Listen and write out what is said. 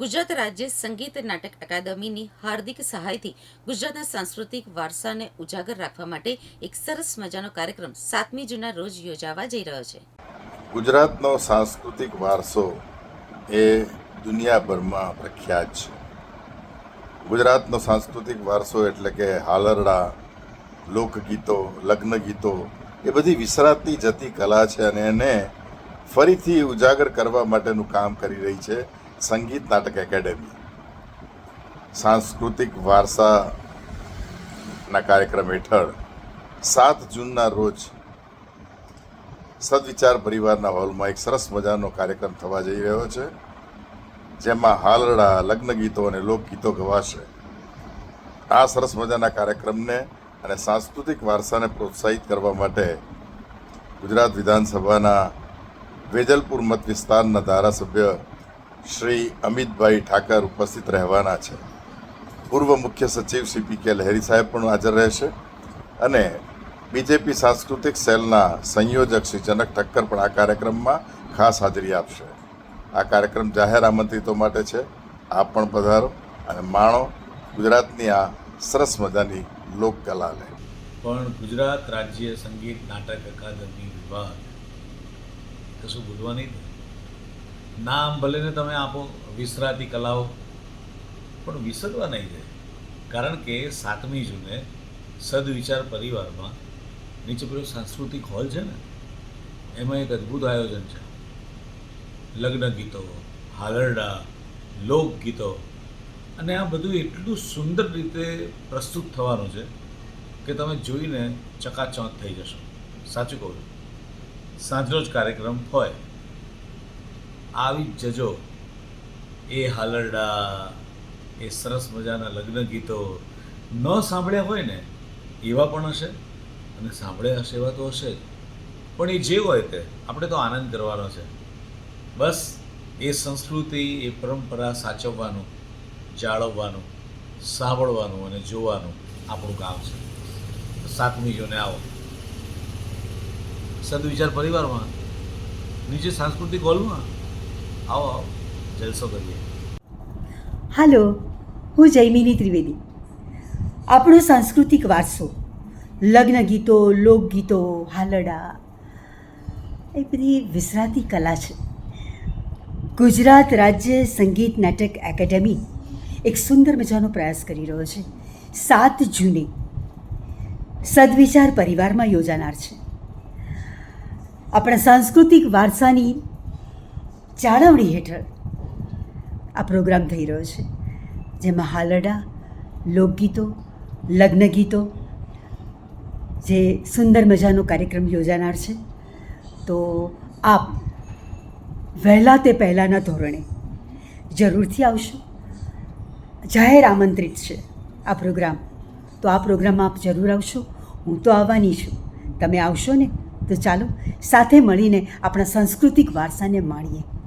ગુજરાત રાજ્ય સંગીત નાટક અકાદમીની હાર્દિક સહાયથી ગુજરાતના સાંસ્કૃતિક વારસાને ઉજાગર રાખવા માટે એક સરસ મજાનો કાર્યક્રમ સાતમી જૂનના રોજ યોજાવા જઈ રહ્યો છે. ગુજરાતનો સાંસ્કૃતિક વારસો એ દુનિયાભરમાં પ્રખ્યાત છે. ગુજરાતનો સાંસ્કૃતિક વારસો એટલે કે હાલરડા, લોકગીતો લગ્ન ગીતો એ બધી વિસરાતી જતી કલા છે અને એને ફરીથી ઉજાગર કરવા માટેનું કામ કરી રહી છે. સંગીત નાટક એકેડેમી. સાંસ્કૃતિક વારસાના કાર્યક્રમ હેઠળ સાત જૂનના રોજ સદવિચાર પરિવારના હોલમાં એક સરસ મજાનો કાર્યક્રમ થવા જઈ રહ્યો છે, જેમાં હાલરડા, લગ્ન ગીતો અને લોકગીતો ગવાશે. આ સરસ મજાના કાર્યક્રમને અને સાંસ્કૃતિક વારસાને પ્રોત્સાહિત કરવા માટે ગુજરાત વિધાનસભાના વેજલપુર મત વિસ્તારના ધારાસભ્ય શ્રી અમિતભાઈ ઠાકર ઉપસ્થિત રહેવાના છે. પૂર્વ મુખ્ય સચિવ શ્રી પી કે લહેરી સાહેબ પણ હાજર રહેશે અને બીજેપી સાંસ્કૃતિક સેલના સંયોજક શ્રી જનક ઠક્કર પણ આ કાર્યક્રમમાં ખાસ હાજરી આપશે. આ કાર્યક્રમ જાહેર આમંત્રિતો માટે છે. આપ પણ પધારો અને માણો ગુજરાતની આ સરસ મજાની લોકકલાને પણ ગુજરાત રાજ્ય સંગીત નાટક અકાદમી વિભાગ કશું ભૂલવા નહીં. નામ ભલેને તમે આપો, વિસરાતી કલાઓ, પણ વિસરવા નહીં જાય કારણ કે સાતમી જૂને સદવિચાર પરિવારમાં નીચે પેલો સાંસ્કૃતિક હોલ છે ને, એમાં એક અદ્ભુત આયોજન છે. લગ્ન ગીતો, હાલરડા, લોકગીતો, અને આ બધું એટલું સુંદર રીતે પ્રસ્તુત થવાનું છે કે તમે જોઈને ચકાચોંધ થઈ જશો. સાચું કહું સાંજનો જ કાર્યક્રમ હોય. આવી જજો. એ હાલરડા, એ સરસ મજાના લગ્ન ગીતો ન સાંભળ્યા હોય ને, એવા પણ હશે અને સાંભળ્યા હશે એવા તો હશે જ. પણ એ જે હોય તે, આપણે તો આનંદ કરવાનો છે. બસ, એ સંસ્કૃતિ, એ પરંપરા સાચવવાનું, જાળવવાનું, સાંભળવાનું અને જોવાનું આપણું કામ છે. સાતમી જૂને આવો. સદવિચાર પરિવારમાં? નીચે સાંસ્કૃતિક હોલમાં? આવો જલસો કરીએ. હાલો, હું જૈમિની ત્રિવેદી. આપણો સાંસ્કૃતિક વારસો. લગ્ન ગીતો, લોકગીતો, હાલડા. એ બધી વિસરાતી કલા છે. ગુજરાત રાજ્ય સંગીત નાટક એકેડેમી એક સુંદર મજાનો પ્રયાસ કરી રહ્યો છે. સાત જૂને સદવિચાર પરિવારમાં યોજાનાર છે. આપણા સાંસ્કૃતિક વારસાની જાળવણી હેઠળ આ પ્રોગ્રામ થઈ રહ્યો છે, જેમાં હાલરડા, લોકગીતો લગ્ન ગીતો જે સુંદર મજાનો કાર્યક્રમ યોજાનાર છે. તો આપ વહેલા તે પહેલાંના ધોરણે જરૂરથી આવશો. જાહેર આમંત્રિત છે આ પ્રોગ્રામ. તો આ પ્રોગ્રામમાં આપ જરૂર આવશો. હું તો આવવાની છું. તમે આવશો ને? તો ચાલો, સાથે મળીને આપણા સાંસ્કૃતિક વારસાને માણીએ.